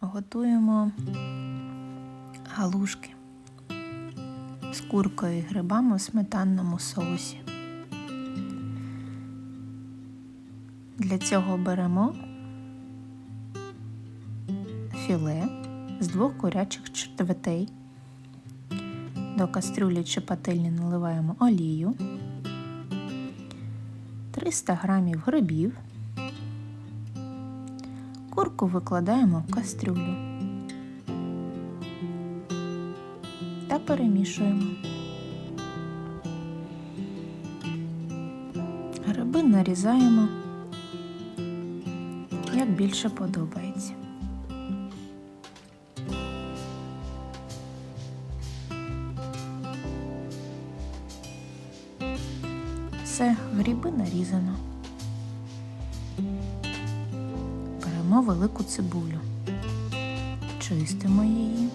Готуємо галушки з куркою і грибами у сметанному соусі. Для цього беремо філе з двох курячих четвертей. До кастрюлі чи пательні наливаємо олію, 300 грамів грибів. Курку викладаємо в кастрюлю та перемішуємо. Гриби нарізаємо, як більше подобається. Все, гриби нарізано. Беремо велику цибулю, чистимо її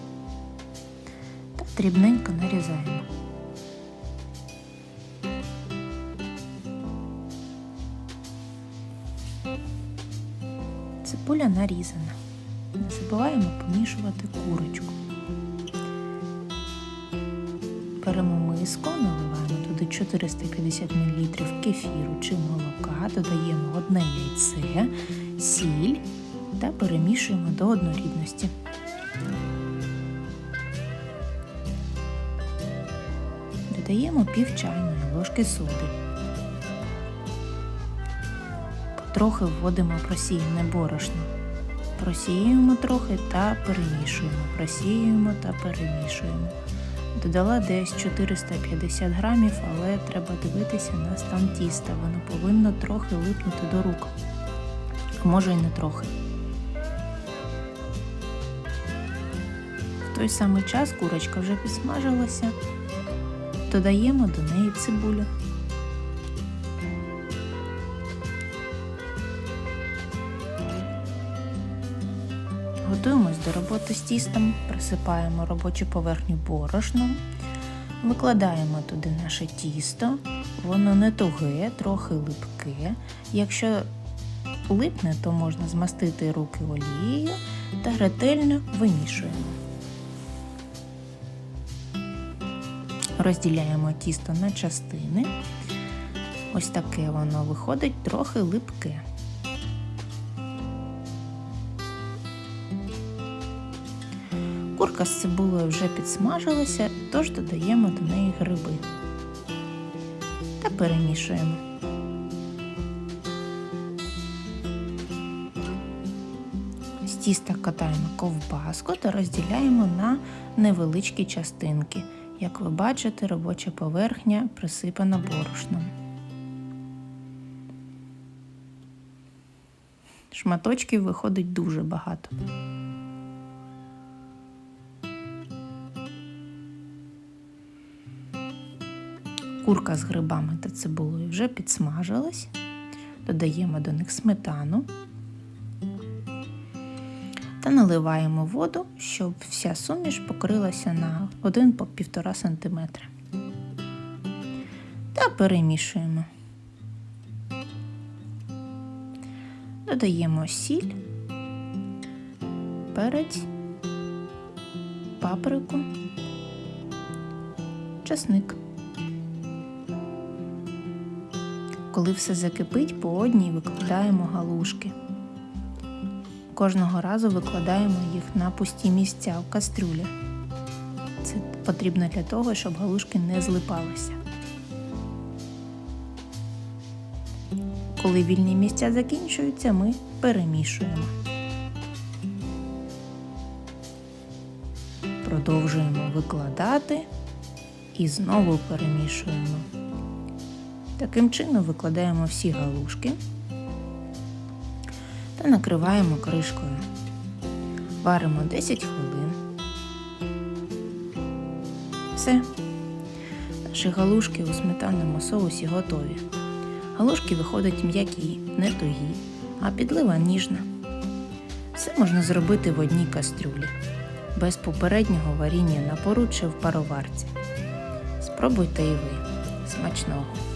та дрібненько нарізаємо. Цибуля нарізана. Не забуваємо помішувати курочку. Беремо миску, наливаємо туди 450 мл кефіру чи молока, додаємо одне яйце, сіль та перемішуємо до однорідності. Додаємо пів чайної ложки соди. Потрохи вводимо просіяне борошно. Просіюємо трохи та перемішуємо. Просіюємо та перемішуємо. Додала десь 450 грамів, але треба дивитися на стан тіста. Воно повинно трохи липнути до рук. Може й не трохи. Той самий час курочка вже підсмажилася. Додаємо до неї цибулю. Готуємось до роботи з тістом, присипаємо робочу поверхню борошном, викладаємо туди наше тісто, воно не туге, трохи липке. Якщо липне, то можна змастити руки олією та ретельно вимішуємо. Розділяємо тісто на частини. Ось таке воно виходить трохи липке. Курка з цибулею вже підсмажилася, тож додаємо до неї гриби та перемішуємо. З тіста катаємо ковбаску та розділяємо на невеличкі частинки. Як ви бачите, робоча поверхня присипана борошном. Шматочків виходить дуже багато. Курка з грибами та цибулею вже підсмажилась. Додаємо до них сметану та наливаємо воду, щоб вся суміш покрилася на 1-1,5 см. Та перемішуємо. Додаємо сіль, перець, паприку, часник. Коли все закипить, по одній викладаємо галушки. Кожного разу викладаємо їх на пусті місця в кастрюлі. Це потрібно для того, щоб галушки не злипалися. Коли вільні місця закінчуються, ми перемішуємо. Продовжуємо викладати і знову перемішуємо. Таким чином викладаємо всі галушки та накриваємо кришкою. Варимо 10 хвилин. Все. Наші галушки у сметанному соусі готові. Галушки виходять м'які, не тугі, а підлива ніжна. Все можна зробити в одній кастрюлі, без попереднього варіння на пору чи в пароварці. Спробуйте і ви. Смачного!